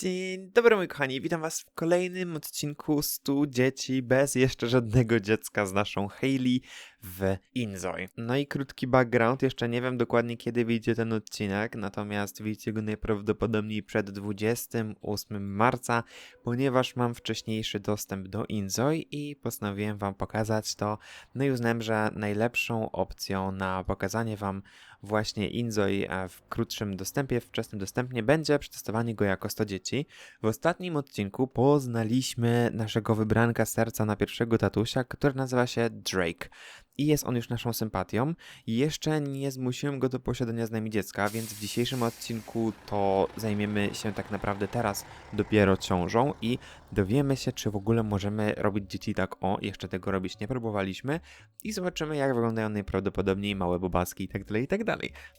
Dzień dobry moi kochani, witam was w kolejnym odcinku 100 dzieci bez jeszcze żadnego dziecka z naszą Hailey w Inzoi. No i krótki background, jeszcze nie wiem dokładnie kiedy wyjdzie ten odcinek, natomiast widzicie go najprawdopodobniej przed 28 marca, ponieważ mam wcześniejszy dostęp do Inzoi i postanowiłem wam pokazać to, no i uznałem, że najlepszą opcją na pokazanie wam właśnie Inzoi e, w krótszym dostępie, wczesnym dostępnie będzie przetestowanie go jako 100 dzieci. W ostatnim odcinku poznaliśmy naszego wybranka serca na pierwszego tatusia, który nazywa się Drake. I jest on już naszą sympatią. Jeszcze nie zmusiłem go do posiadania z nami dziecka, więc w dzisiejszym odcinku to zajmiemy się tak naprawdę teraz dopiero ciążą i dowiemy się, czy w ogóle możemy robić dzieci tak o, jeszcze tego robić nie próbowaliśmy i zobaczymy, jak wyglądają najprawdopodobniej małe bobaski i tak dalej, i tak.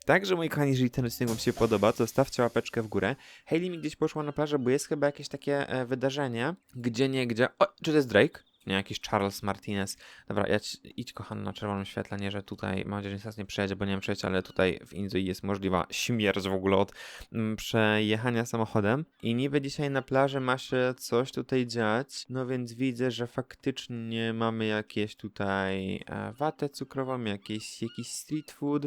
Także moi kochani, jeżeli ten odcinek wam się podoba, to stawcie łapeczkę w górę. Hailey mi gdzieś poszła na plażę, bo jest chyba jakieś takie e, wydarzenie, gdzie nie, gdzie... O, czy to jest Drake? Nie, jakiś Charles Martinez. Dobra, ja ci, idź kochany na czerwonym świetle, nie, że tutaj, mam nadzieję, że nic nie przejedzie, bo nie wiem przejść, ale tutaj w Inzui jest możliwa śmierć w ogóle od mm, przejechania samochodem. I niby dzisiaj na plaży ma się coś tutaj dziać, no więc widzę, że faktycznie mamy jakieś tutaj e, watę cukrową, jakieś, jakiś street food,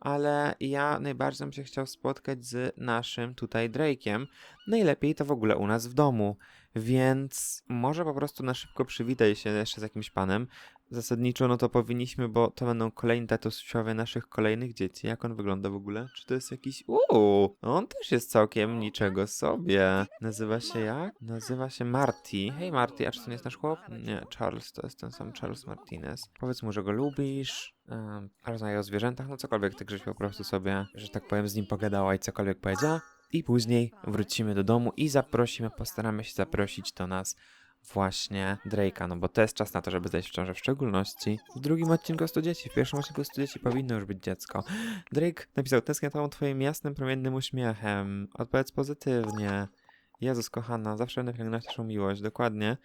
ale ja najbardziej bym się chciał spotkać z naszym tutaj Drake'iem. Najlepiej to w ogóle u nas w domu. Więc może po prostu na szybko przywitaj się jeszcze z jakimś panem. Zasadniczo no to powinniśmy, bo to będą kolejni tatusiowie naszych kolejnych dzieci. Jak on wygląda w ogóle? Czy to jest jakiś... Uuu, on też jest całkiem niczego sobie. Nazywa się jak? Nazywa się Marty. Hej Marty, a czy to nie jest nasz chłop? Nie, Charles, to jest ten sam Charles Martinez. Powiedz mu, że go lubisz. Um, rozmawiaj o zwierzętach, no cokolwiek, tak żeś po prostu sobie, że tak powiem, z nim pogadała i cokolwiek powiedziała. I później wrócimy do domu i zaprosimy, postaramy się zaprosić do nas właśnie Drake'a, no bo to jest czas na to, żeby zejść w ciążę, w szczególności w drugim odcinku 100 dzieci, w pierwszym odcinku 100 dzieci powinno już być dziecko. Drake napisał, tęsknię twoim jasnym, promiennym uśmiechem, odpowiedz pozytywnie. Jezus kochana, zawsze będę pielęgnować naszą miłość, dokładnie.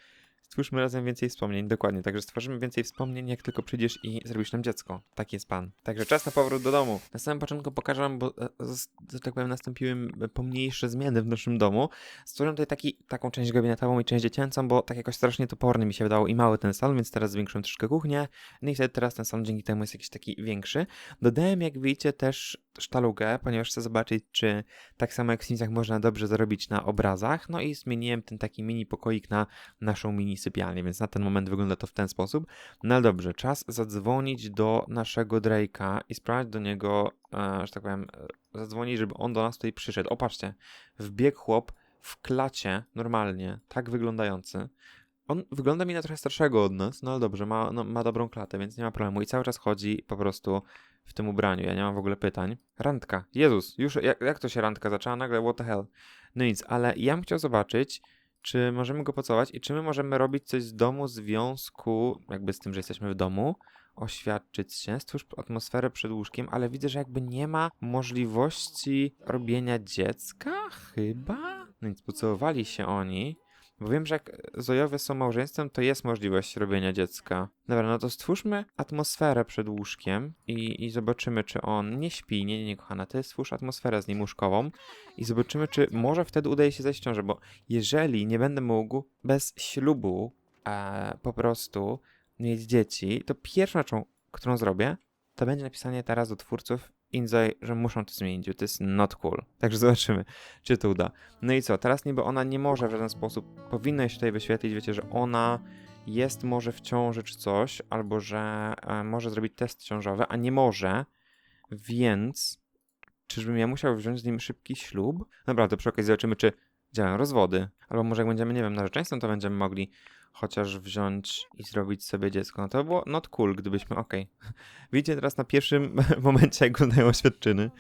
Stwórzmy razem więcej wspomnień, dokładnie. Także stworzymy więcej wspomnień, jak tylko przyjdziesz i zrobisz nam dziecko. Taki jest pan. Także czas na powrót do domu. Na samym początku pokażę wam, bo, e, z- że tak powiem, nastąpiły pomniejsze zmiany w naszym domu. Stworzyłem tutaj taki, taką część gabinetową i część dziecięcą, bo tak jakoś strasznie toporny mi się wydało i mały ten salon, więc teraz zwiększyłem troszkę kuchnię. No i wtedy teraz ten salon dzięki temu jest jakiś taki większy. Dodałem, jak widzicie, też sztalugę, ponieważ chcę zobaczyć, czy tak samo jak w Simsach można dobrze zarobić na obrazach. No i zmieniłem ten taki mini pokoik na naszą mini sypialnię, więc na ten moment wygląda to w ten sposób. No ale dobrze, czas zadzwonić do naszego Drake'a i sprawdzić do niego, e, że tak powiem, e, zadzwonić, żeby on do nas tutaj przyszedł. O, patrzcie, wbiegł chłop w klacie, normalnie, tak wyglądający. On wygląda mi na trochę starszego od nas, no ale dobrze, ma, no, ma dobrą klatę, więc nie ma problemu. I cały czas chodzi po prostu w tym ubraniu. Ja nie mam w ogóle pytań. Randka. Jezus, już jak, jak to się randka zaczęła nagle? What the hell? No nic, ale ja bym chciał zobaczyć, czy możemy go pocałować i czy my możemy robić coś z domu w związku jakby z tym, że jesteśmy w domu, oświadczyć się, stwórz atmosferę przed łóżkiem, ale widzę, że jakby nie ma możliwości robienia dziecka, chyba? No więc pocałowali się oni, bo wiem, że jak Zojowie są małżeństwem, to jest możliwość robienia dziecka. Dobra, no to stwórzmy atmosferę przed łóżkiem i, i zobaczymy, czy on nie śpi. Nie, nie, nie, kochana, ty stwórz atmosferę z nim łóżkową i zobaczymy, czy może wtedy udaje się zejść w ciążę, bo jeżeli nie będę mógł bez ślubu e, po prostu mieć dzieci, to pierwszą rzeczą, którą zrobię, to będzie napisanie teraz do twórców Inzoi, że muszą to zmienić, bo to jest not cool. Także zobaczymy, czy to uda. No i co, teraz niby ona nie może w żaden sposób, powinno się tutaj wyświetlić, wiecie, że ona jest może w ciąży czy coś, albo że e, może zrobić test ciążowy, a nie może, więc czyżbym ja musiał wziąć z nim szybki ślub? To przy okazji zobaczymy, czy działają rozwody. Albo może jak będziemy, nie wiem, narzeczeństwem, to będziemy mogli chociaż wziąć i zrobić sobie dziecko. No to by było not cool, gdybyśmy, okej. Widzicie teraz na pierwszym momencie, jak wyglądają oświadczyny.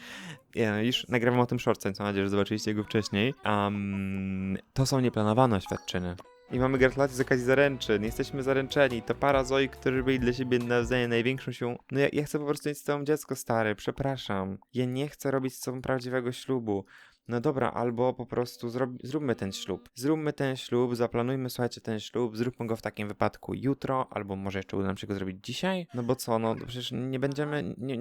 Ja już nagrywam o tym shortce, mam nadzieję, że zobaczyliście go wcześniej. Um, to są nieplanowane oświadczyny. I mamy gratulacje z okazji zaręczyn. Jesteśmy zaręczeni. To para Zoi, którzy byli dla siebie nawzajem największą siłą. No ja, ja chcę po prostu mieć z tobą dziecko stary, przepraszam. Ja nie chcę robić z tobą prawdziwego ślubu. No dobra, albo po prostu zrob, zróbmy ten ślub. Zróbmy ten ślub, zaplanujmy, słuchajcie, ten ślub, zróbmy go w takim wypadku jutro, albo może jeszcze uda nam się go zrobić dzisiaj. No bo co, no przecież nie będziemy. Nie,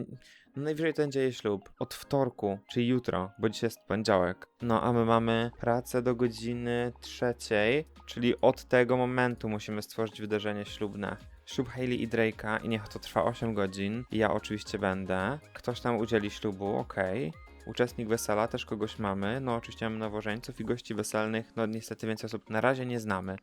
no najwyżej to będzie ślub od wtorku, czyli jutro, bo dzisiaj jest poniedziałek. No a my mamy pracę do godziny trzeciej, czyli od tego momentu musimy stworzyć wydarzenie ślubne. Ślub Hailey i Drake'a i niech to trwa 8 godzin. Ja oczywiście będę. Ktoś tam udzieli ślubu, okej. Uczestnik wesela też kogoś mamy. No oczywiście mamy nowożeńców i gości weselnych. No niestety więcej osób na razie nie znamy.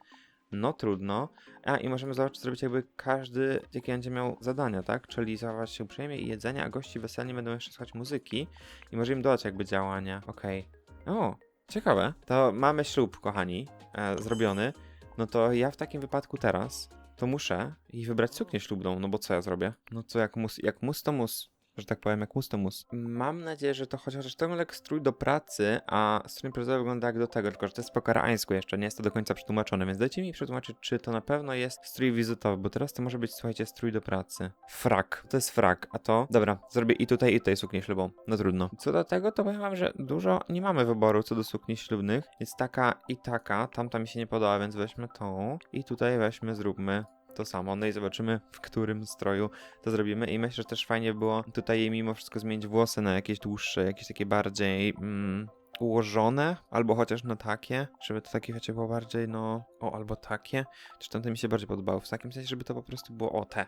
No trudno. A i możemy zobaczyć, zrobić jakby każdy, jakie będzie miał zadania, tak? Czyli zachować się uprzejmie i jedzenie, a gości weselni będą jeszcze słuchać muzyki i może im dodać jakby działania. Okej. O, ciekawe. To mamy ślub, kochani, e, zrobiony. No to ja w takim wypadku teraz to muszę i wybrać suknię ślubną, no bo co ja zrobię? No co jak mus, jak mus to mus. Że tak powiem, jak mus to mus. Mam nadzieję, że to chociaż jak strój do pracy, a strój imprezowy wygląda jak do tego, tylko że to jest po koreańsku jeszcze, nie jest to do końca przetłumaczone, więc dajcie mi przetłumaczyć, czy to na pewno jest strój wizytowy, bo teraz to może być, słuchajcie, strój do pracy. Frak, to jest frak, a to, dobra, zrobię i tutaj, i tutaj suknię ślubą, no trudno. Co do tego, to powiem wam, że dużo nie mamy wyboru co do sukni ślubnych, jest taka i taka, tamta mi się nie podoba, więc weźmy tą i tutaj weźmy, zróbmy to samo. No i zobaczymy, w którym stroju to zrobimy. I myślę, że też fajnie było tutaj jej mimo wszystko zmienić włosy na jakieś dłuższe, jakieś takie bardziej mm, ułożone, albo chociaż na takie, żeby to takie wiecie było bardziej, no, o, albo takie. Czy tamte mi się bardziej podobało, w takim sensie, żeby to po prostu było o te.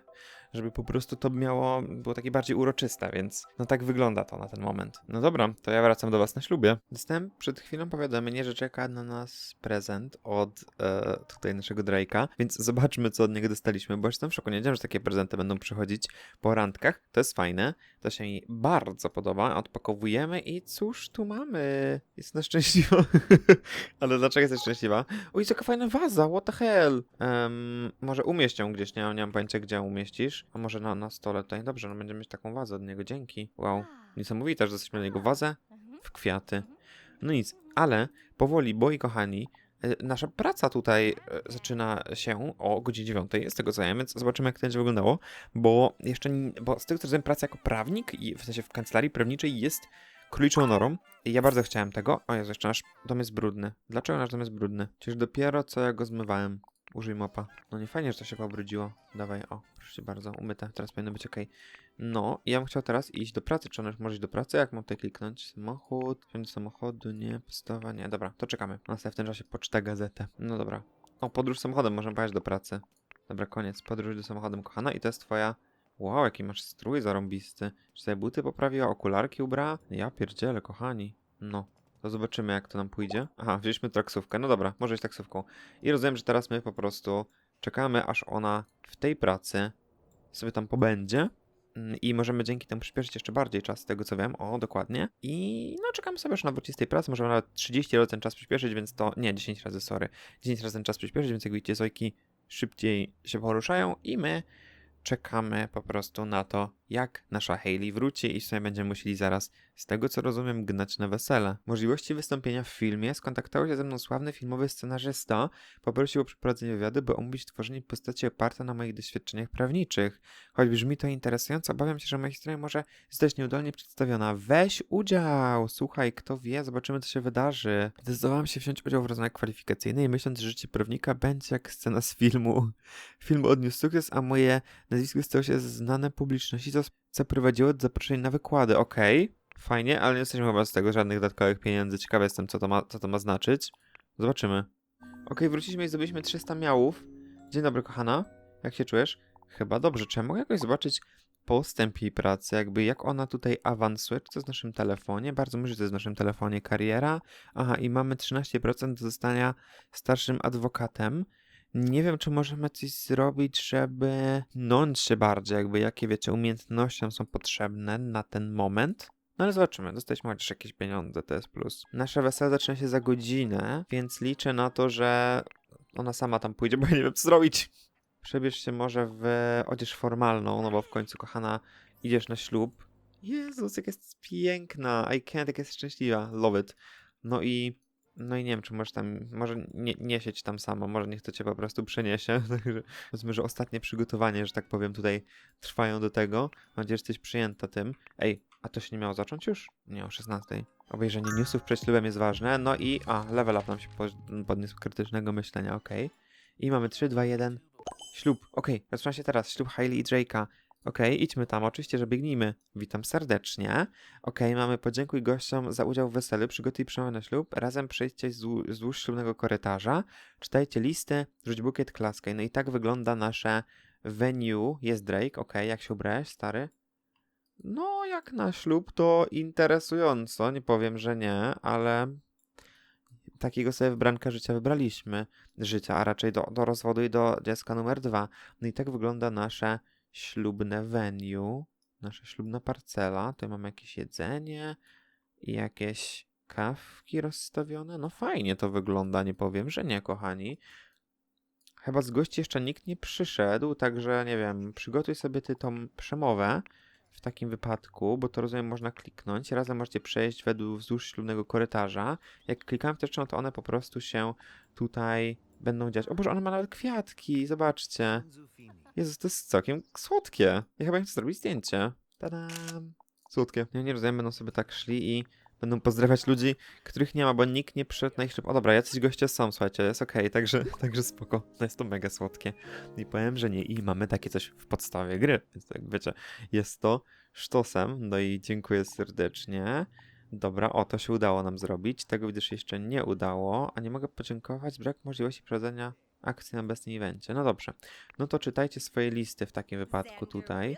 Żeby po prostu to miało, było takie bardziej uroczyste, więc no tak wygląda to na ten moment. No dobra, to ja wracam do was na ślubie. Dostałem przed chwilą powiadomienie, że czeka na nas prezent od e, tutaj naszego Drake'a, więc zobaczmy, co od niego dostaliśmy, bo jestem w szoku. Nie wiedziałem, że takie prezenty będą przychodzić po randkach. To jest fajne, to się mi bardzo podoba. Odpakowujemy i cóż tu mamy? Jest na szczęśliwa. Ale dlaczego jesteś szczęśliwa? Oj, jaka fajna waza, what the hell? Em, może umieść ją gdzieś, nie, nie mam pojęcia, gdzie ją umieścisz. A może na, na stole tutaj? Dobrze, no będziemy mieć taką wazę od niego, dzięki. Wow, niesamowite, że dostaliśmy na niego wazę w kwiaty. No nic, ale powoli, moi kochani, e, nasza praca tutaj e, zaczyna się o godzinie 9, z tego co wiem, więc zobaczymy jak to będzie wyglądało, bo jeszcze, bo z tego co rozumiem, praca jako prawnik, i w sensie w kancelarii prawniczej jest króliczą norą. Ja bardzo chciałem tego. O Jezu, jeszcze nasz dom jest brudny. Dlaczego nasz dom jest brudny? Przecież dopiero co ja go zmywałem. Użyj mopa. No nie fajnie, że to się pobrudziło. Dawaj, o, proszę cię bardzo, umyte. Teraz powinno być ok. No, ja bym chciał teraz iść do pracy. Czy ona może iść do pracy? Jak mam tutaj kliknąć? Samochód, wziąć samochodu, nie, postawa, nie. Dobra, to czekamy. No, sobie w tym czasie pocztę gazetę. No dobra. O, podróż samochodem, możemy pojechać do pracy. Dobra, koniec. Podróż do samochodem, kochana. I to jest twoja... Wow, jaki masz strój zarąbisty. Czy sobie buty poprawiła, okularki ubrała? Ja pierdzielę, kochani. No, to zobaczymy, jak to nam pójdzie. Aha, wzięliśmy taksówkę. No dobra, może iść taksówką. I rozumiem, że teraz my po prostu czekamy, aż ona w tej pracy sobie tam pobędzie. Mm, I możemy dzięki temu przyspieszyć jeszcze bardziej czas, z tego co wiem. O, dokładnie. I no, czekamy sobie aż na wróci z tej pracy. Możemy nawet 30 razy ten czas przyspieszyć, więc to. Nie, 10 razy, sorry. 10 razy ten czas przyspieszyć, więc jak widzicie, Zojki szybciej się poruszają i my czekamy po prostu na to, jak nasza Hailey wróci i w będziemy musieli zaraz, z tego co rozumiem, gnać na wesele. Możliwości wystąpienia w filmie skontaktował się ze mną sławny filmowy scenarzysta. Poprosił o przeprowadzenie wywiadu, by omówić tworzenie postaci oparte na moich doświadczeniach prawniczych. Choć brzmi to interesująco, obawiam się, że moja historia może zostać nieudolnie przedstawiona. Weź udział! Słuchaj, kto wie, zobaczymy co się wydarzy. Zdecydowałem się wziąć udział w rozmowie kwalifikacyjnej, myśląc, że życie prawnika będzie jak scena z filmu. Film odniósł sukces, a moje nazwisko stało się znane publiczności, co zaprowadziło do zaproszenia na wykłady. Okej, fajnie, ale nie jesteśmy chyba z tego żadnych dodatkowych pieniędzy. Ciekawy jestem, co to ma, co to ma znaczyć. Zobaczymy. Okej, wróciliśmy i zdobyliśmy 300 miałów. Dzień dobry, kochana. Jak się czujesz? Chyba dobrze. Czy ja mogę jakoś zobaczyć postęp jej pracy, jakby jak ona tutaj awansuje? Czy to jest w naszym telefonie? Bardzo myślę, że to jest w naszym telefonie kariera. Aha, i mamy 13% do zostania starszym adwokatem. Nie wiem, czy możemy coś zrobić, żeby nąć się bardziej, jakby jakie, wiecie, umiejętności nam są potrzebne na ten moment. No ale zobaczymy, dostaliśmy chociaż jakieś pieniądze, to jest plus. Nasze wesele zaczyna się za godzinę, więc liczę na to, że ona sama tam pójdzie, bo ja nie wiem, co zrobić. Przebierz się może w odzież formalną, no bo w końcu, kochana, idziesz na ślub. Jezus, jak jest piękna, I can't, jak jest szczęśliwa, love it. No i no i nie wiem, czy możesz tam, może nie, nie siedź tam sama, może niech to cię po prostu przeniesie. Także powiedzmy, że ostatnie przygotowania, że tak powiem, tutaj trwają do tego. Mam nadzieję, że jesteś przyjęta tym. Ej, A to się nie miało zacząć już? Nie, o 16. Obejrzenie newsów przed ślubem jest ważne. No i, a, level up nam się po- podniósł krytycznego myślenia, okej. I mamy 3, 2, 1. Ślub, okej, rozpoczyna się teraz. Ślub Hailey i Drake'a. Okej, idźmy tam, oczywiście, że biegnijmy. Witam serdecznie. Okej, mamy podziękuj gościom za udział w weselu, przygotuj przemowę na ślub, razem przejdźcie wzdłuż, ślubnego korytarza, czytajcie listy, rzuć bukiet, klaskaj. No i tak wygląda nasze venue. Jest Drake, okej, jak się ubrałeś, stary? No, jak na ślub to interesująco, nie powiem, że nie, ale takiego sobie wybranka życia wybraliśmy. Życia, a raczej do, do rozwodu i do dziecka numer dwa. No i tak wygląda nasze ślubne venue, nasza ślubna parcela. Tutaj mamy jakieś jedzenie i jakieś kawki rozstawione. No fajnie to wygląda, nie powiem, że nie, kochani. Chyba z gości jeszcze nikt nie przyszedł, także nie wiem, przygotuj sobie ty tą przemowę w takim wypadku, bo to rozumiem można kliknąć. Razem możecie przejść według wzdłuż ślubnego korytarza. Jak klikamy wtyczką, to one po prostu się tutaj będą dziać. O Boże, ona ma nawet kwiatki, zobaczcie. Jezus, to jest całkiem słodkie. Ja chyba chcę zrobić zdjęcie. Tadam. Słodkie. Ja nie rozumiem, będą sobie tak szli i będą pozdrawiać ludzi, których nie ma, bo nikt nie przyszedł na ich ślub. O dobra, jacyś goście są, słuchajcie, jest okej, także, także spoko. No jest to mega słodkie. I powiem, że nie. I mamy takie coś w podstawie gry, więc jak wiecie, jest to sztosem. No i dziękuję serdecznie. Dobra, o, to się udało nam zrobić. Tego widzę, że jeszcze nie udało, a nie mogę podziękować. Brak możliwości prowadzenia akcji na obecnym evencie. No dobrze. No to czytajcie swoje listy w takim wypadku tutaj,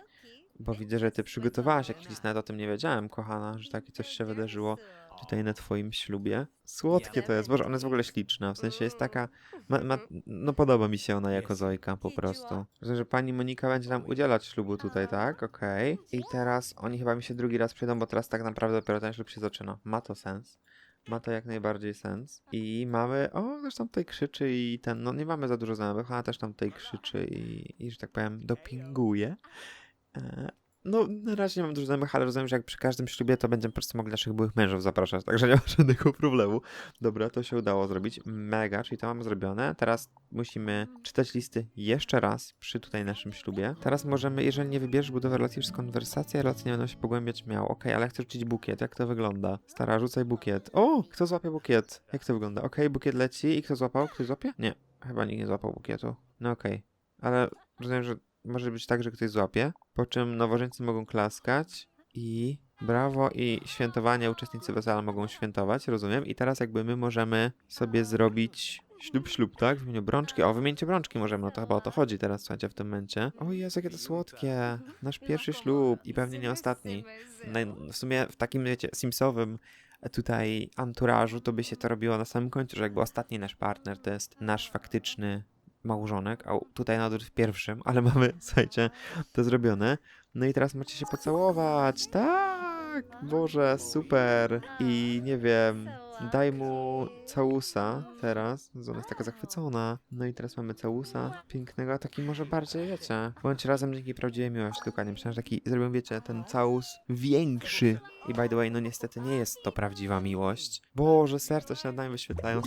bo widzę, że ty przygotowałaś jakiś list, nawet o tym nie wiedziałem, kochana, że takie coś się wydarzyło tutaj na twoim ślubie. Słodkie to jest, boże, ona jest w ogóle śliczna, w sensie jest taka, ma, ma, no podoba mi się ona jako Zojka po prostu. Że, że pani Monika będzie nam udzielać ślubu tutaj, tak? Okej. I teraz oni chyba mi się drugi raz przyjdą, bo teraz tak naprawdę dopiero ten ślub się zaczyna. Ma to sens. Ma to jak najbardziej sens. I mamy. O, też tam tutaj krzyczy i ten. No nie mamy za dużo znajomych, ale też tam tutaj krzyczy i, i że tak powiem, dopinguje. E, no, na razie nie mam dużo znajomych, ale rozumiem, że jak przy każdym ślubie, to będziemy po prostu mogli naszych byłych mężów zapraszać, także nie ma żadnego problemu. Dobra, to się udało zrobić. Mega, czyli to mamy zrobione. Teraz musimy czytać listy jeszcze raz przy tutaj naszym ślubie. Teraz możemy, jeżeli nie wybierzesz budowy relacji przez konwersację, relacje nie będą się pogłębiać miał. Okej, ale chcę rzucić bukiet, jak to wygląda? Stara, rzucaj bukiet. O, kto złapie bukiet? Jak to wygląda? Okej, bukiet leci i kto złapał? Ktoś złapie? Nie, chyba nikt nie złapał bukietu. No okej, ale rozumiem, że może być tak, że ktoś złapie, po czym nowożeńcy mogą klaskać i brawo i świętowanie uczestnicy wesela mogą świętować, rozumiem. I teraz jakby my możemy sobie zrobić ślub, ślub, tak? W brączki. O, wymieńcie brączki możemy, no to chyba o to chodzi teraz, słuchajcie, w tym momencie. O Jezu, jakie to słodkie. Nasz pierwszy ślub i pewnie nie ostatni. Naj- W sumie w takim, wiecie, simsowym tutaj anturażu to by się to robiło na samym końcu, że jakby ostatni nasz partner to jest nasz faktyczny małżonek, a tutaj nawet w pierwszym, ale mamy, słuchajcie, to zrobione. No i teraz macie się pocałować, tak! Boże, super! I nie wiem, daj mu całusa teraz, ona jest taka zachwycona. No i teraz mamy całusa pięknego, a taki może bardziej, wiecie, bądź razem dzięki prawdziwej miłości, dokładnie. Myślałem, że taki zrobią, wiecie, ten całus większy. I by the way, no niestety nie jest to prawdziwa miłość. Boże, serca się nad nami wyświetlają.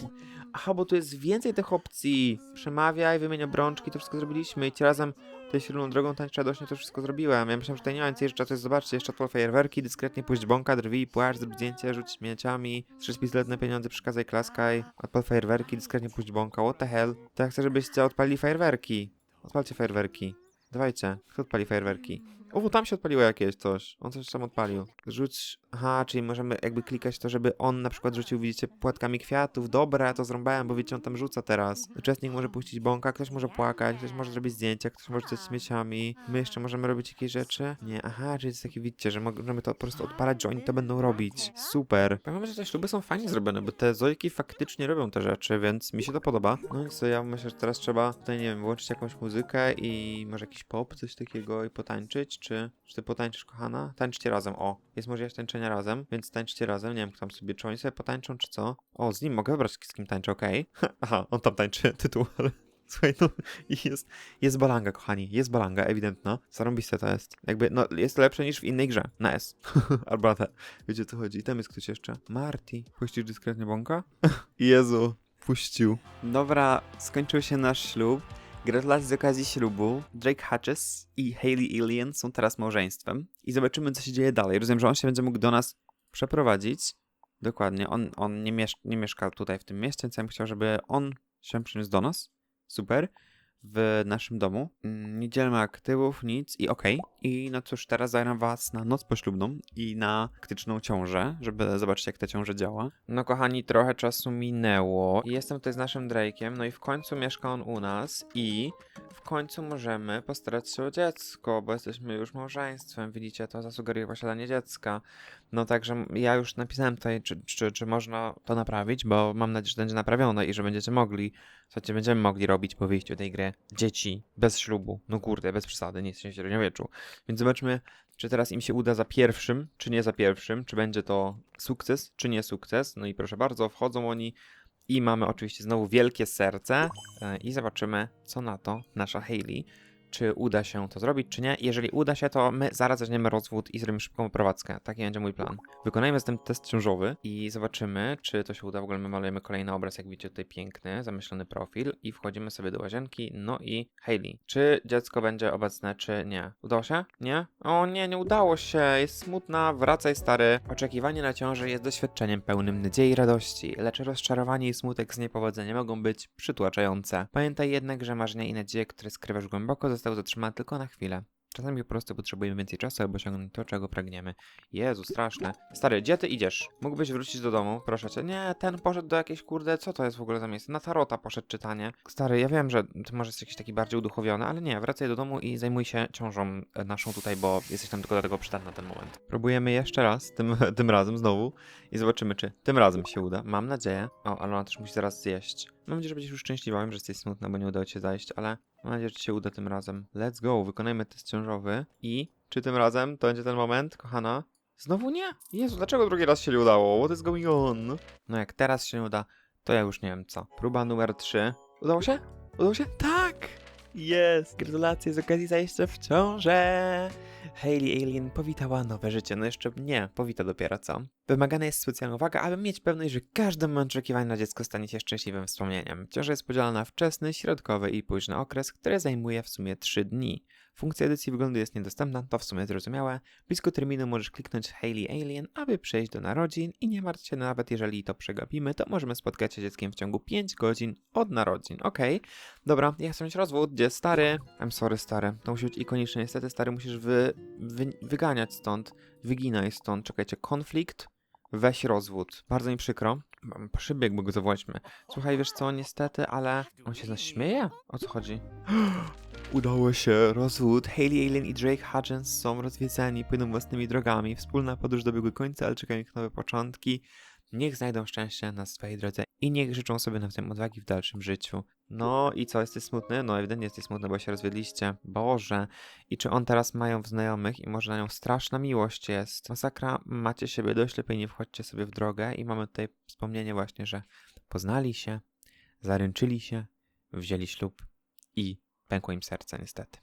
Aha, bo tu jest więcej tych opcji. Przemawiaj, wymień obrączki, to wszystko zrobiliśmy. Idź razem tej ślubną drogą, tańcz radośnie, to wszystko zrobiłem. Ja myślałem, że tutaj nie ma a to jest, zobaczcie, jeszcze odpal fajerwerki, dyskretnie puść bąka, drwi, zrób zdjęcie, rzuć śmieciami, strzelz pistolet na pieniądze, przekazaj, klaskaj, odpal fajerwerki, dyskretnie puść bąka, what the hell? To ja chcę, żebyście odpalili fajerwerki. Odpalcie fajerwerki. Dawajcie, kto odpali fajerwerki? O, tam się odpaliło jakieś coś. On coś tam odpalił. Rzuć. Aha, czyli możemy jakby klikać to, żeby on na przykład rzucił, widzicie, płatkami kwiatów. Dobra, to zrąbałem, bo wiecie, on tam rzuca teraz. Uczestnik może puścić bąka, ktoś może płakać, ktoś może zrobić zdjęcia, ktoś może rzucać śmieciami. My jeszcze możemy robić jakieś rzeczy? Nie, aha, czyli jest taki, widzicie, że możemy to po prostu odpalać, że oni to będą robić. Super. Powiem, że te śluby są fajnie zrobione, bo te zojki faktycznie robią te rzeczy, więc mi się to podoba. No i co, ja myślę, że teraz trzeba tutaj, nie wiem, włączyć jakąś muzykę i może jakiś pop, coś takiego i potańczyć, czy, czy ty potańczysz, kochana? Tańczcie razem, o. Jest możliwość tańczenia razem, więc tańczcie razem, nie wiem, kto tam sobie, czy oni sobie potańczą, czy co? O, z nim mogę wybrać, z kim tańczę, okej. Aha, on tam tańczy, tytuł, ale... Słuchaj, no jest, jest balanga, kochani, jest balanga, ewidentna. Zarąbiste to jest. Jakby, no, jest lepsze niż w innej grze, na S. Albo na T. Wiecie, co chodzi. I tam jest ktoś jeszcze. Marty. Puścisz dyskretnie bąka? Jezu, puścił. Dobra, skończył się nasz ślub. Gratulacje z okazji ślubu. Drake Hatches i Hayley Alien są teraz małżeństwem. I zobaczymy, co się dzieje dalej. Rozumiem, że on się będzie mógł do nas przeprowadzić. Dokładnie. On, on nie, miesz nie mieszka tutaj w tym mieście, więc ja bym chciał, żeby on się przeniósł do nas. Super. W naszym domu. Mm, Nie dzielmy aktywów, nic i okej. I no cóż, teraz zagram was na noc poślubną i na faktyczną ciążę, żeby zobaczyć, jak ta ciąża działa. No kochani, trochę czasu minęło. Jestem tutaj z naszym Drake'iem, no i w końcu mieszka on u nas i w końcu możemy postarać się o dziecko, bo jesteśmy już małżeństwem. Widzicie, to zasugeruje posiadanie dziecka. No także ja już napisałem tutaj, czy, czy, czy można to naprawić, bo mam nadzieję, że będzie naprawione i że będziecie mogli, słuchajcie, będziemy mogli robić po wyjściu tej gry dzieci bez ślubu. No kurde, bez przesady, nie jesteśmy w średniowieczu. Więc zobaczmy, czy teraz im się uda za pierwszym, czy nie za pierwszym, czy będzie to sukces, czy nie sukces. No i proszę bardzo, wchodzą oni i mamy oczywiście znowu wielkie serce e, i zobaczymy, co na to nasza Hayley. Czy uda się to zrobić, czy nie? Jeżeli uda się, to my zaraz weźmiemy rozwód i zrobimy szybką prowadzkę. Taki będzie mój plan. Wykonajmy ten test ciążowy i zobaczymy, czy to się uda. W ogóle my malujemy kolejny obraz, jak widzicie tutaj piękny, zamyślony profil i wchodzimy sobie do łazienki. No i Hayley, czy dziecko będzie obecne, czy nie? Udało się? Nie? O nie, nie udało się. Jest smutna. Wracaj, stary. Oczekiwanie na ciążę jest doświadczeniem pełnym nadziei i radości, lecz rozczarowanie i smutek z niepowodzenia mogą być przytłaczające. Pamiętaj jednak, że marzenia i nadzieje, które skrywasz głęboko, zostały zatrzymane tylko na chwilę. Czasami po prostu potrzebujemy więcej czasu, aby osiągnąć to, czego pragniemy. Jezu, straszne. Stary, gdzie ty idziesz? Mógłbyś wrócić do domu? Proszę cię. Nie, ten poszedł do jakiejś kurde, co to jest w ogóle za miejsce? Na tarota poszedł czytanie. Stary, ja wiem, że ty możesz być jakiś taki bardziej uduchowiony, ale nie, wracaj do domu i zajmuj się ciążą e, naszą tutaj, bo jesteś tam tylko do tego przydatny na ten moment. Próbujemy jeszcze raz, tym, tym razem znowu i zobaczymy, czy tym razem się uda. Mam nadzieję. O, ale ona też musi zaraz zjeść. Mam nadzieję, że będziesz już szczęśliwa. Że jesteś smutna, bo nie udało ci się zajść, ale mam nadzieję, że ci się uda tym razem. Let's go, wykonajmy test ciążowy i czy tym razem to będzie ten moment, kochana? Znowu nie? Jezu, dlaczego drugi raz się nie udało? What is going on? No jak teraz się nie uda, to ja już nie wiem co. Próba numer 3. Udało się? Udało się? Tak! Jest! Gratulacje z okazji zajścia w ciążę! Hayley Alien powitała nowe życie. No jeszcze nie, powita dopiero co. Wymagana jest specjalna uwaga, aby mieć pewność, że każdy moment oczekiwania na dziecko stanie się szczęśliwym wspomnieniem. Ciąża jest podzielona na wczesny, środkowy i późny okres, który zajmuje w sumie 3 dni. Funkcja edycji wyglądu jest niedostępna, to w sumie zrozumiałe. Blisko terminu możesz kliknąć Hayley Alien, aby przejść do narodzin i nie martw się, nawet jeżeli to przegapimy, to możemy spotkać się z dzieckiem w ciągu 5 godzin od narodzin. Okej, dobra, ja chcę mieć rozwód, gdzie stary? I'm sorry, stary, to musi być ikoniczne, niestety stary musisz wy, wy, wyganiać stąd, wyginaj stąd, czekajcie, konflikt, weź rozwód. Bardzo mi przykro. Szybie jakby go zawołaćmy. Słuchaj, wiesz co, niestety, ale on się z nas śmieje? O co chodzi? Udało się, rozwód. Hayley Alien i Drake Hutchins są rozwiedzeni, płyną własnymi drogami. Wspólna podróż dobiegły końca, ale czekają ich nowe początki. Niech znajdą szczęście na swojej drodze i niech życzą sobie nawzajem odwagi w dalszym życiu. No i co, jesteś smutny? No ewidentnie jesteś smutny, bo się rozwiedliście. Boże. I czy on teraz mają znajomych i może na nią straszna miłość jest? Masakra, macie siebie dość, lepiej nie wchodźcie sobie w drogę i mamy tutaj wspomnienie właśnie, że poznali się, zaręczyli się, wzięli ślub i pękło im serce niestety.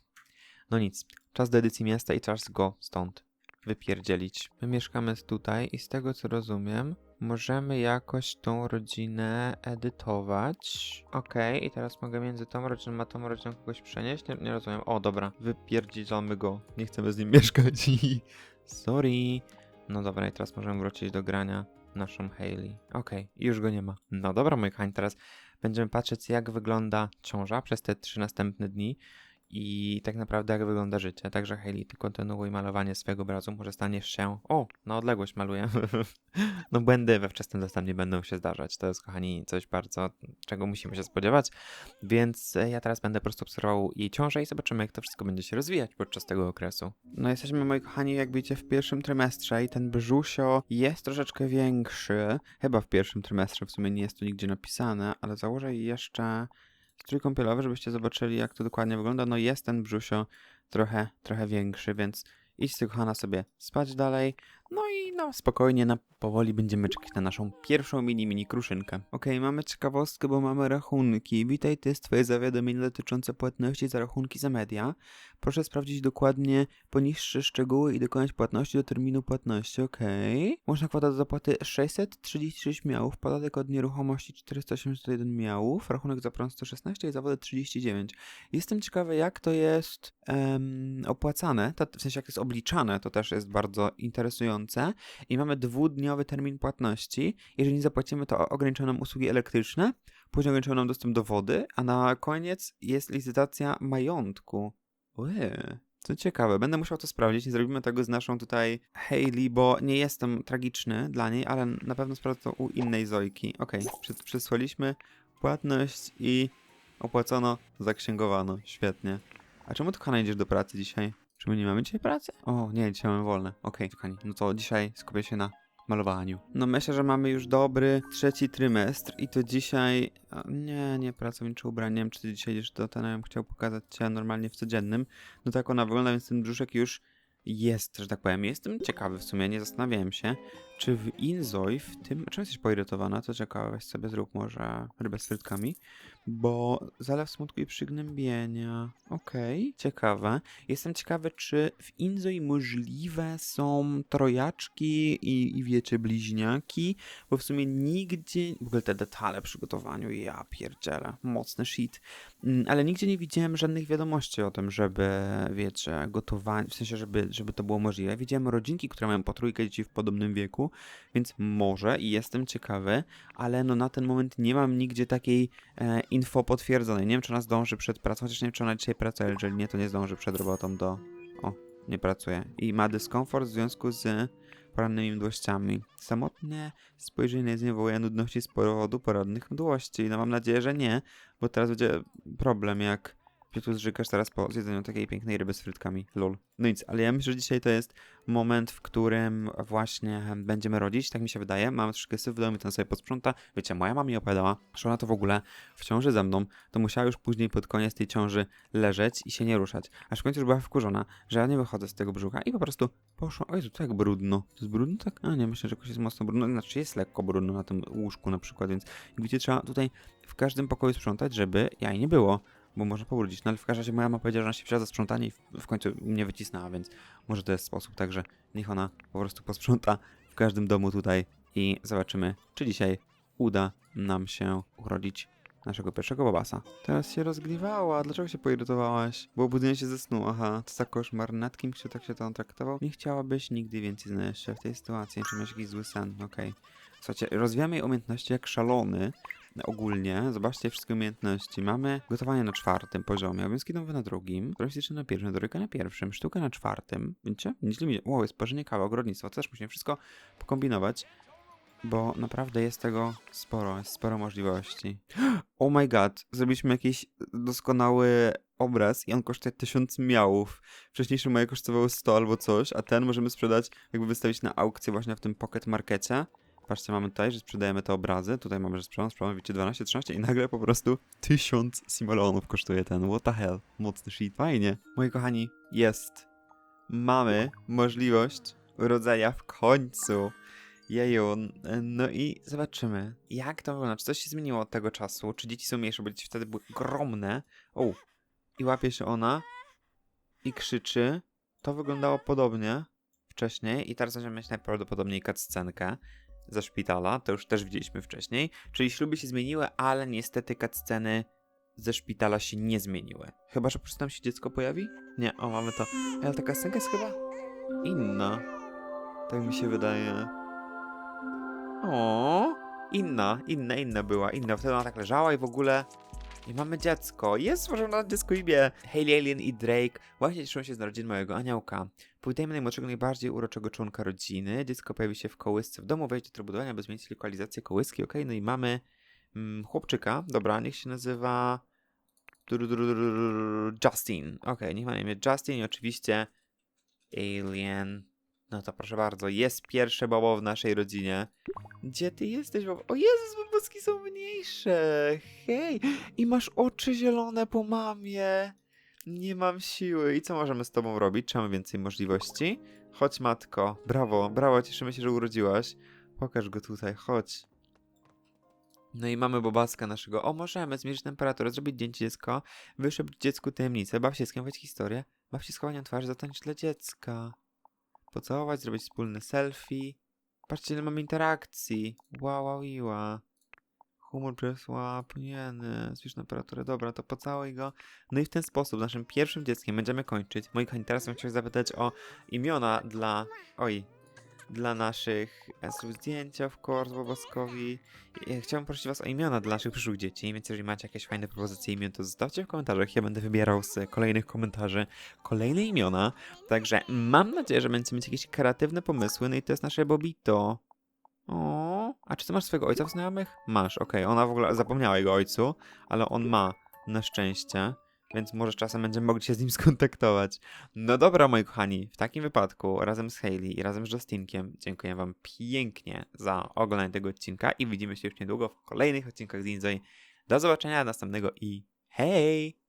No nic, czas do edycji miasta i czas go stąd wypierdzielić. My mieszkamy tutaj i z tego co rozumiem, możemy jakoś tą rodzinę edytować. Okej, i teraz mogę między tą rodziną a tą rodziną kogoś przenieść? Nie, nie rozumiem. O, dobra, wypierdzielamy go. Nie chcemy z nim mieszkać. Sorry. No dobra, i teraz możemy wrócić do grania naszą Hayley. Okej, i już go nie ma. No dobra, moi kochani, teraz będziemy patrzeć, jak wygląda ciąża przez te trzy następne dni i tak naprawdę jak wygląda życie. Także Hayley, ty kontynuuj malowanie swojego obrazu, może staniesz się... O, na odległość maluję. no błędy we wczesnym dostępie będą się zdarzać. To jest, kochani, coś bardzo, czego musimy się spodziewać. Więc e, ja teraz będę po prostu obserwował jej ciążę i zobaczymy, jak to wszystko będzie się rozwijać podczas tego okresu. No jesteśmy, moi kochani, jak widzicie, w pierwszym trymestrze i ten brzusio jest troszeczkę większy. Chyba w pierwszym trymestrze, w sumie nie jest tu nigdzie napisane, ale założę jeszcze strój kąpielowy, żebyście zobaczyli, jak to dokładnie wygląda. No jest ten brzusio trochę, trochę większy, więc idź ty, kochana, sobie spać dalej. No i no, spokojnie, na powoli będziemy czekać na naszą pierwszą mini, mini kruszynkę. Okej, mamy ciekawostkę, bo mamy rachunki. Witaj, to jest twoje zawiadomienie dotyczące płatności za rachunki za media. Proszę sprawdzić dokładnie poniższe szczegóły i dokonać płatności do terminu płatności. Okej. Można kwota do zapłaty 636 miałów, podatek od nieruchomości 481 miałów, rachunek za prąd 116 i zawody 39. Jestem ciekawy, jak to jest opłacane, to, w sensie jak to jest obliczane, to też jest bardzo interesujące. I mamy dwudniowy termin płatności. Jeżeli nie zapłacimy, to ograniczono nam usługi elektryczne, później ograniczono nam dostęp do wody, a na koniec jest licytacja majątku. Ue, co ciekawe, będę musiał to sprawdzić. Nie zrobimy tego z naszą tutaj Hailey, bo nie jestem tragiczny dla niej, ale na pewno sprawdzę to u innej Zojki. Okej, okay. przysłaliśmy płatność i opłacono, zaksięgowano. Świetnie. A czemu ty, kochana, idziesz do pracy dzisiaj? Czy my nie mamy dzisiaj pracy? O, nie, dzisiaj mamy wolne. Okej, kochani, no to dzisiaj skupię się na malowaniu. No myślę, że mamy już dobry trzeci trymestr i to dzisiaj... Nie, nie, pracownicze ubranie. Nie wiem, czy ty dzisiaj idziesz do bym chciał pokazać cię normalnie w codziennym. No tak ona wygląda, więc ten brzuszek już jest, że tak powiem. Jestem ciekawy w sumie, nie zastanawiałem się, czy w Inzoi w tym... Czym jesteś poirytowana? To ciekawe, weź sobie zrób może rybę z frytkami. Bo zalew smutku i przygnębienia. Okej, ciekawe. Jestem ciekawy, czy w Inzoi możliwe są trojaczki i, i wiecie, bliźniaki, bo w sumie nigdzie, w ogóle te detale przygotowaniu, ja pierdzielę, mocny shit, ale nigdzie nie widziałem żadnych wiadomości o tym, żeby, wiecie, gotowanie, w sensie, żeby, żeby to było możliwe. Widziałem rodzinki, które mają po trójkę dzieci w podobnym wieku, więc może i jestem ciekawy, ale no na ten moment nie mam nigdzie takiej e, info potwierdzonej. Nie wiem, czy ona zdąży przed pracą, chociaż nie wiem, czy ona dzisiaj pracuje, jeżeli nie, to nie zdąży przed robotą do... O, nie pracuje. I ma dyskomfort w związku z porannymi mdłościami. Samotne spojrzenie wywołuje nudności z powodu porannych mdłości. No mam nadzieję, że nie, bo teraz będzie problem, jak Piotr zżygasz teraz po zjedzeniu takiej pięknej ryby z frytkami. Lol. No nic, ale ja myślę, że dzisiaj to jest moment, w którym właśnie będziemy rodzić, tak mi się wydaje. Mamy troszkę syf w domu, ten sobie posprząta. Wiecie, moja mama mi opowiadała, że ona to w ogóle w ciąży ze mną, to musiała już później pod koniec tej ciąży leżeć i się nie ruszać. Aż w końcu już była wkurzona, że ja nie wychodzę z tego brzucha i po prostu poszła. Oj, to tak brudno. To jest brudno? Tak? A nie, myślę, że jakoś jest mocno brudno. Znaczy jest lekko brudno na tym łóżku na przykład, więc jak widzicie, trzeba tutaj w każdym pokoju sprzątać, żeby jaj nie było bo może pobrudzić. No ale w każdym razie moja mama powiedziała, że ona się wzięła za sprzątanie i w, w końcu mnie wycisnęła, więc może to jest sposób, także niech ona po prostu posprząta w każdym domu tutaj i zobaczymy, czy dzisiaj uda nam się urodzić naszego pierwszego babasa. Teraz się rozgniewała, dlaczego się poirytowałaś? Bo obudzenie się ze snu, aha, to za koszmar, nad kim się tak się on traktował? Nie chciałabyś nigdy więcej znaleźć się w tej sytuacji, czy miałeś jakiś zły sen, okej. Słuchajcie, rozwijamy jej umiejętności jak szalony, ogólnie, zobaczcie wszystkie umiejętności. Mamy gotowanie na czwartym poziomie, obowiązki domowe na drugim, fizyczna na pierwszym, doryka na pierwszym, sztuka na czwartym. Widzicie? Widzicie? mi- Wow, jest parzenie kawy, ogrodnictwo. Też musimy wszystko pokombinować, bo naprawdę jest tego sporo, jest sporo możliwości. Oh my god, zrobiliśmy jakiś doskonały obraz i on kosztuje 1000 miałów. Wcześniejsze moje kosztowały 100 albo coś, a ten możemy sprzedać, jakby wystawić na aukcję właśnie w tym pocket markecie. Patrzcie, mamy tutaj, że sprzedajemy te obrazy. Tutaj mamy, że sprzedam, sprzedam, widzicie, 12, 13 i nagle po prostu 1000 simolonów kosztuje ten. What the hell? Mocny shit. Fajnie. Moi kochani, jest. Mamy możliwość urodzenia w końcu. Jeju, no i zobaczymy, jak to wygląda. Czy coś się zmieniło od tego czasu? Czy dzieci są mniejsze, bo dzieci wtedy były ogromne. O, i łapie się ona i krzyczy. To wyglądało podobnie wcześniej i teraz będziemy mieć najprawdopodobniej cutscenkę ze szpitala, to już też widzieliśmy wcześniej, czyli śluby się zmieniły, ale niestety cutsceny ze szpitala się nie zmieniły. Chyba, że po prostu tam się dziecko pojawi? Nie, o, mamy to. Ale taka scenka jest chyba inna. Tak mi się wydaje. O, inna, inna, inna była, inna. Wtedy ona tak leżała i w ogóle... I mamy dziecko. Jest, możemy na dziecko imię. Hailey Alien i Drake właśnie cieszą się z narodzin mojego aniołka. Powitajmy najmłodszego, najbardziej uroczego członka rodziny. Dziecko pojawi się w kołysce w domu, wejdzie do trybu budowania, by zmienić lokalizację kołyski. Okej, no i mamy mm, chłopczyka. Dobra, niech się nazywa Justin. Okej, niech ma na imię Justin i oczywiście Alien. No to proszę bardzo, jest pierwsze bobo w naszej rodzinie. Gdzie ty jesteś, bobo? O Jezus, boboski są mniejsze. Hej, i masz oczy zielone po mamie. Nie mam siły. I co możemy z tobą robić? Czy mamy więcej możliwości? Chodź, matko. Brawo, brawo, cieszymy się, że urodziłaś. Pokaż go tutaj, chodź. No i mamy bobaska naszego. O, możemy zmierzyć temperaturę, zrobić zdjęcie dziecko, wyszybić dziecku tajemnicę, baw się skiemować historię, baw się schowaniem twarzy, zatańczyć dla dziecka. Pocałować, zrobić wspólne selfie. Patrzcie, ile mamy interakcji. Wow, wow, iła. Humor przesłapnieny, zwisz temperaturę, dobra, to pocałuj go. No i w ten sposób naszym pierwszym dzieckiem będziemy kończyć. Moi kochani, teraz bym chciał zapytać o imiona dla... Oj, dla naszych e, zrób zdjęcia, of course, Bobaskowi. Ja Chciałbym prosić was o imiona dla naszych przyszłych dzieci, więc jeżeli macie jakieś fajne propozycje imion, to zostawcie w komentarzach. Ja będę wybierał z kolejnych komentarzy kolejne imiona. Także mam nadzieję, że będziecie mieć jakieś kreatywne pomysły. No i to jest nasze Bobito. O, a czy ty masz swojego ojca w znajomych? Masz, okej. Ona w ogóle zapomniała jego ojcu, ale on ma na szczęście. Więc może czasem będziemy mogli się z nim skontaktować. No dobra, moi kochani, w takim wypadku razem z Hailey i razem z Justinkiem dziękuję wam pięknie za oglądanie tego odcinka i widzimy się już niedługo w kolejnych odcinkach z Inzoi. Do zobaczenia następnego i hej!